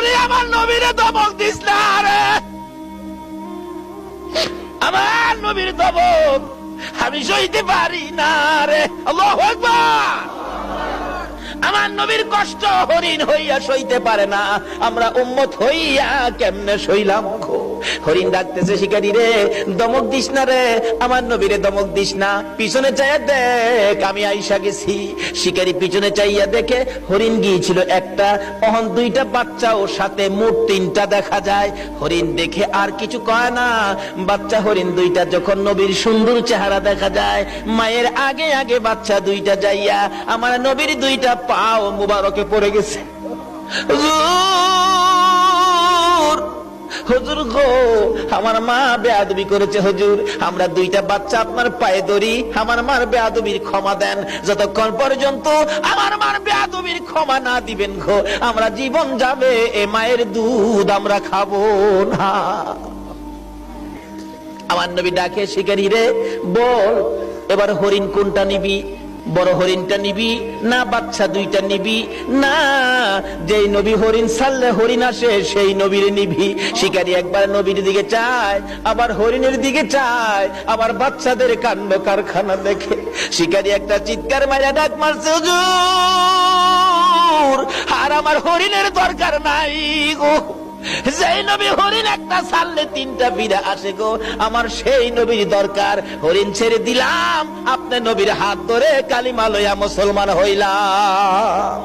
ওরে আমার নবীরে দমক দিস না রে আমার নবীর দমক আমি সইতে পারি না রে আল্লাহু আকবার। আমার নবীর কষ্ট হরিণ হইয়া সইতে পারে না, আমরা উম্মত হইয়া কেমনে সইলাম গো? হরিণ ডাকতেছে, শিকারি রে, দমক দিস না রে, আমার নবীরে দমক দিস না, পিছনে চাইয়া দেখ, আমি আইসা গেছি। শিকারি পিছনে চাইয়া দেখে হরিণ গিয়েছিল একটা, অহন দুইটা বাচ্চা ও সাথে মোট তিনটা দেখা যায়। হরিণ দেখে আর কিছু কয় না, বাচ্চা হরিণ দুইটা যখন নবীর সুন্দর চেহারা দেখা যায়, মায়ের আগে আগে বাচ্চা দুইটা যাইয়া, আমার নবীর দুইটা পাও মুবারকে পড়ে গেছে। হুজুর গো, আমার মা বেয়াদবি করেছে আমরা দুইটা বাচ্চা আপনার পায়ে ধরি, আমার মার বেয়াদবির ক্ষমা দেন। যতক্ষণ পর্যন্ত আমার মার বেয়াদবির ক্ষমা না দিবেন গো, আমরা জীবন যাবে, এ মায়ের দুধ আমরা খাব না। আমার নবী ডাকে, শিকারি রে, বল, এবার হরিণ কোনটা নিবি? বড় হরিণটা নিবি, না বাচ্চা দুইটা নিবি, না যেই নবী হরিণ ছাড়লে হরিণ আসে, সেই নবীর নিবি। শিকারি একবার নবীর দিকে চায়, আবার হরিণের দিকে চায়, আবার বাচ্চাদের কাণ্ড কারখানা দেখে। শিকারি একটা চিৎকার মারা ডাক মারছে আর আমার হরিণের দরকার নাই গো। যেই নবী হরিণ একটা ছাড়লে তিনটা বিড়া আসে গো। আমার সেই নবীর দরকার। হরিণ ছেড়ে দিলাম। আপনি নবীর হাত ধরে কালিমা লইয়া মুসলমান হইলাম।